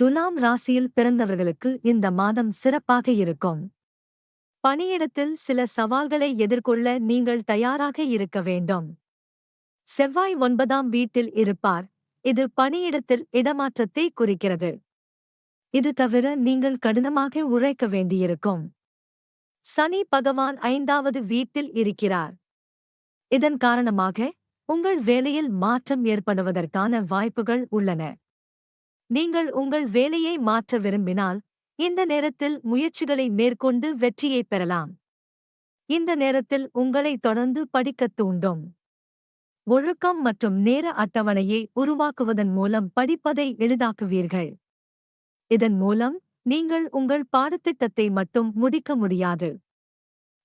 துலாம் ராசியில் பிறந்தவர்களுக்கு இந்த மாதம் சிறப்பாக இருக்கும். பணியிடத்தில் சில சவால்களை எதிர்கொள்ள நீங்கள் தயாராக இருக்க வேண்டும். செவ்வாய் ஒன்பதாம் வீட்டில் இருப்பார். இது பணியிடத்தில் இடமாற்றத்தை குறிக்கிறது. இது தவிர நீங்கள் கடினமாக உழைக்க வேண்டியிருக்கும். சனி பகவான் ஐந்தாவது வீட்டில் இருக்கிறார். இதன் காரணமாக உங்கள் வேலையில் மாற்றம் ஏற்படுவதற்கான வாய்ப்புகள் உள்ளன. நீங்கள் உங்கள் வேலையை மாற்ற விரும்பினால் இந்த நேரத்தில் முயற்சிகளை மேற்கொண்டு வெற்றியை பெறலாம். இந்த நேரத்தில் உங்களை தொடர்ந்து படிக்கத் தூண்டும். ஒழுக்கம் மற்றும் நேர அட்டவணையை உருவாக்குவதன் மூலம் படிப்பதை எளிதாக்குவீர்கள். இதன் மூலம் நீங்கள் உங்கள் பாடத்திட்டத்தை மட்டும் முடிக்க முடியாது.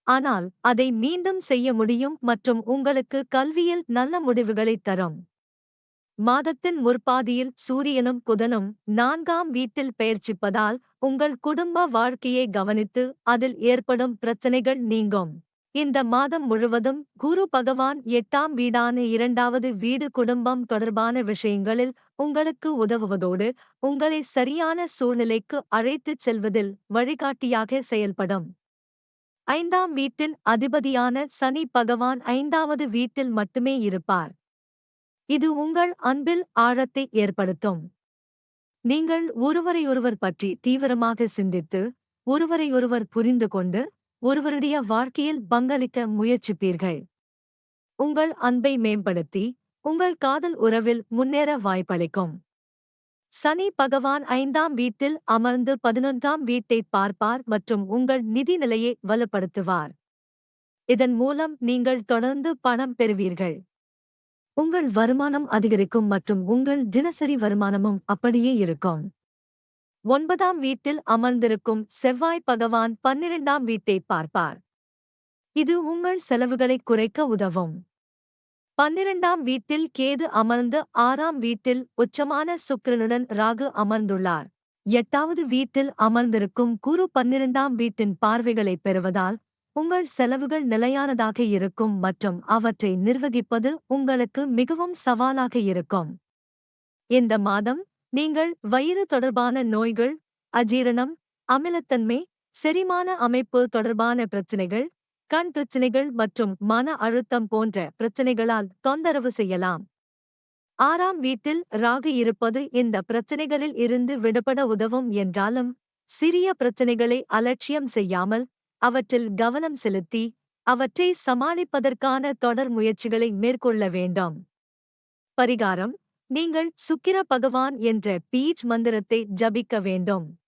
ஆனால் அதை மீண்டும் செய்ய முடியும் மற்றும் உங்களுக்கு கல்வியில் நல்ல முடிவுகளைத் தரும். மாதத்தின் முற்பாதியில் சூரியனும் புதனும் நான்காம் வீட்டில் பெயர்ச்சிப்பதால் உங்கள் குடும்ப வாழ்க்கையை கவனித்து அதில் ஏற்படும் பிரச்சனைகள் நீங்கும். இந்த மாதம் முழுவதும் குரு பகவான் எட்டாம் வீடான இரண்டாவது வீடு குடும்பம் தொடர்பான விஷயங்களில் உங்களுக்கு உதவுவதோடு உங்களை சரியான சூழ்நிலைக்கு அழைத்துச் செல்வதில் வழிகாட்டியாக செயல்படும். ஐந்தாம் வீட்டின் அதிபதியான சனி பகவான் ஐந்தாவது வீட்டில் மட்டுமே இருப்பார். இது உங்கள் அன்பில் ஆழத்தை ஏற்படுத்தும். நீங்கள் ஒருவரையொருவர் பற்றி தீவிரமாக சிந்தித்து ஒருவரையொருவர் புரிந்து கொண்டு ஒருவருடைய வாழ்க்கையில் பங்களிக்க முயற்சிப்பீர்கள். உங்கள் அன்பை மேம்படுத்தி உங்கள் காதல் உறவில் முன்னேற வாய்ப்பளிக்கும். சனி பகவான் ஐந்தாம் வீட்டில் அமர்ந்து பதினொன்றாம் வீட்டை பார்ப்பார் மற்றும் உங்கள் நிதி நிலையை வலுப்படுத்துவார். இதன் மூலம் நீங்கள் தொடர்ந்து பணம் பெறுவீர்கள். உங்கள் வருமானம் அதிகரிக்கும் மற்றும் உங்கள் தினசரி வருமானமும் அப்படியே இருக்கும். ஒன்பதாம் வீட்டில் அமர்ந்திருக்கும் செவ்வாய் பகவான் பன்னிரெண்டாம் வீட்டை பார்ப்பார். இது உங்கள் செலவுகளை குறைக்க உதவும். பன்னிரெண்டாம் வீட்டில் கேது அமர்ந்து ஆறாம் வீட்டில் உச்சமான சுக்கிரனுடன் ராகு அமர்ந்துள்ளார். எட்டாவது வீட்டில் அமர்ந்திருக்கும் குரு பன்னிரெண்டாம் வீட்டின் பார்வைகளை பெறுவதால் உங்கள் செலவுகள் நிலையானதாக இருக்கும் மற்றும் அவற்றை நிர்வகிப்பது உங்களுக்கு மிகவும் சவாலாக இருக்கும். இந்த மாதம் நீங்கள் வயிறு தொடர்பான நோய்கள் அஜீரணம் அமிலத்தன்மை செரிமான அமைப்பு தொடர்பான பிரச்சினைகள் கண் பிரச்சினைகள் மற்றும் மன அழுத்தம் போன்ற பிரச்சினைகளால் தொந்தரவு செய்யலாம். ஆறாம் வீட்டில் ராகு இருப்பது இந்த பிரச்சினைகளில் இருந்து விடுபட உதவும் என்றாலும் சிறிய பிரச்சினைகளை அலட்சியம் செய்யாமல் அவற்றில் கவனம் செலுத்தி அவற்றை சமாளிப்பதற்கான தொடர் முயற்சிகளை மேற்கொள்ள வேண்டும். பரிகாரம் நீங்கள் சுக்கிர பகவான் என்ற பீச் மந்திரத்தை ஜபிக்க வேண்டும்.